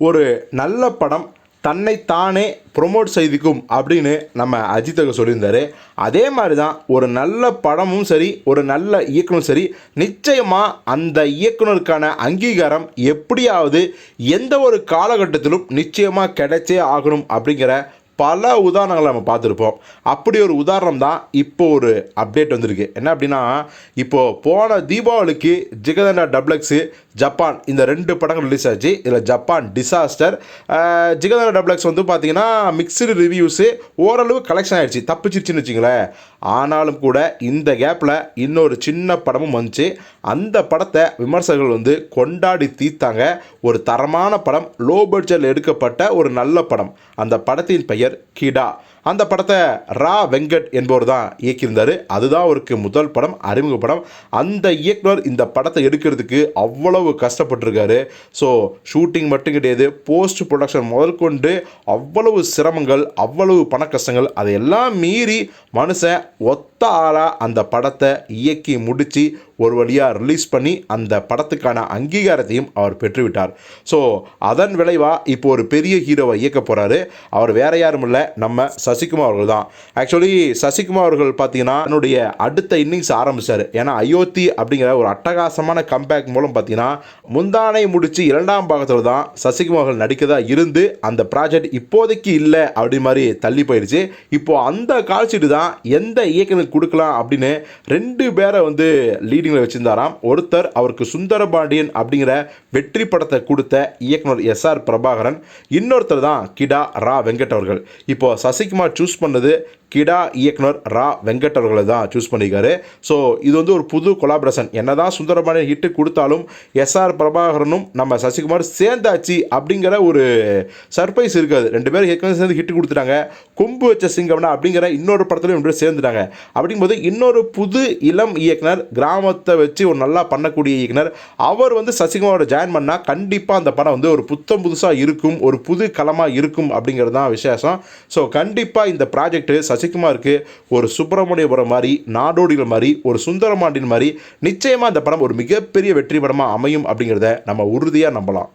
ஒரு நல்ல படம் தன்னை தானே ப்ரொமோட் செய்திக்கும் அப்படின்னு நம்ம அஜித்தக சொல்லியிருந்தார். அதே மாதிரி தான் ஒரு நல்ல படமும் சரி ஒரு நல்ல இயக்குனரும் சரி நிச்சயமாக அந்த இயக்குனருக்கான அங்கீகாரம் எப்படியாவது எந்த ஒரு காலகட்டத்திலும் நிச்சயமாக கிடைச்சே ஆகணும் அப்படிங்கிற பல உதாரணங்களை நம்ம பார்த்துருப்போம். அப்படி ஒரு உதாரணம் தான் இப்போ ஒரு அப்டேட் வந்திருக்கு. என்ன அப்படின்னா இப்போது போன தீபாவளிக்கு ஜிகதண்டா டப்ளக்ஸு ஜப்பான் இந்த ரெண்டு படங்கள் ரிலீஸ் ஆச்சு. இதில் ஜப்பான் டிசாஸ்டர் ஜிகதண்டா டப்ளக்ஸ் வந்து பார்த்தீங்கன்னா மிக்சடு ரிவ்யூஸு ஓரளவு கலெக்ஷன் ஆகிடுச்சு தப்பிச்சிருச்சுன்னு வச்சுங்களேன். ஆனாலும் கூட இந்த கேப்பில் இன்னொரு சின்ன படமும் வந்துச்சு. அந்த படத்தை விமர்சகர்கள் வந்து கொண்டாடி தீர்த்தாங்க. ஒரு தரமான படம் லோ பட்ஜெட்டில் எடுக்கப்பட்ட ஒரு நல்ல படம். அந்த படத்தின் பெயர் கிடா. அந்த படத்தை ரா வெங்கட் என்பவர் தான் இயக்கியிருந்தார். அதுதான் அவருக்கு முதல் படம் அறிமுக படம். அந்த இயக்குனர் இந்த படத்தை எடுக்கிறதுக்கு அவ்வளவு கஷ்டப்பட்டிருக்காரு. ஸோ ஷூட்டிங் மட்டும் கிடையாது போஸ்ட் ப்ரொடக்ஷன் முதற்கொண்டு அவ்வளவு சிரமங்கள் அவ்வளவு பண கஷ்டங்கள் அதையெல்லாம் மீறி மனுஷன் ஒத்த ஆளாக அந்த படத்தை இயக்கி முடித்து ஒரு வழியாக ரிலீஸ் பண்ணி அந்த படத்துக்கான அங்கீகாரத்தையும் அவர் பெற்றுவிட்டார். ஸோ அதன் விளைவாக இப்போ ஒரு பெரிய ஹீரோவை இயக்க போகிறாரு அவர் வேற யாரும் இல்லை நம்ம சசிகுமார் அவர்கள் தான் ஆக்சுவலி சசிகுமார் அவர்கள் பார்த்தீங்கன்னா தன்னுடைய அடுத்த இன்னிங்ஸ் ஆரம்பிச்சார். ஏன்னா அயோத்தி அப்படிங்கிற ஒரு அட்டகாசமான கம்பேக் மூலம் பார்த்தீங்கன்னா முந்தானை முடித்து இரண்டாம் பாகத்தில் தான் சசிகுமார் அவர்கள் நடிக்கதாக இருந்து அந்த ப்ராஜெக்ட் இப்போதைக்கு இல்லை அப்படி மாதிரி தள்ளி போயிடுச்சு இப்போது அந்த கால்ஷீட்டு தான் எந்த இயக்குனருக்கு கொடுக்கலாம் அப்படின்னு ரெண்டு பேரை வந்து லீடிங்கில் வச்சிருந்தாராம். ஒருத்தர் அவருக்கு சுந்தரபாண்டியன் அப்படிங்கிற வெற்றி படத்தை கொடுத்த இயக்குனர் எஸ் ஆர் பிரபாகரன். இன்னொருத்தர் தான் கிடா ரா வெங்கட் அவர்கள். இப்போ சசிகுமார் சூஸ் பண்ணது கிடா இயக்குனர் ரா வெங்கட் அவர்களை தான் சூஸ் பண்ணியிருக்காரு. ஸோ இது வந்து ஒரு புது கொலாபரேஷன் என்னதான் சுந்தரபாண்டியன் ஹிட்டு கொடுத்தாலும் எஸ்ஆர் பிரபாகரனும் நம்ம சசிகுமார் சேர்ந்தாச்சு அப்படிங்கிற ஒரு சர்ப்ரைஸ் இருக்காது. ரெண்டு பேரும் ஏற்கனவே சேர்ந்து ஹிட்டு கொடுத்துட்டாங்க. கொம்பு வச்ச சிங்கம்னா அப்படிங்கிற இன்னொரு படத்துலையும் ரெண்டு பேரும் சேர்ந்துட்டாங்க அப்படிங்கும்போது இன்னொரு புது இளம் இயக்குனர் கிராமத்தை வச்சு ஒரு நல்லா பண்ணக்கூடிய இயக்குனர் அவர் வந்து சசிகுமாரோட ஜாயின் பண்ணால் கண்டிப்பாக அந்த படம் வந்து ஒரு புத்தம் புதுசாக இருக்கும் ஒரு புது களமாக இருக்கும் அப்படிங்கிறது தான் விசேஷம். ஸோ கண்டிப்பாக இந்த ப்ராஜெக்ட்டு சசிகுமாருக்கு ஒரு சுப்பிரமணியபுரம் மாதிரி நாடோடிகள் மாதிரி ஒரு சுந்தரமாண்டின் மாதிரி நிச்சயமாக இந்த படம் ஒரு மிகப்பெரிய வெற்றி படமாக அமையும் அப்படிங்கிறத நம்ம உறுதியாக நம்பலாம்.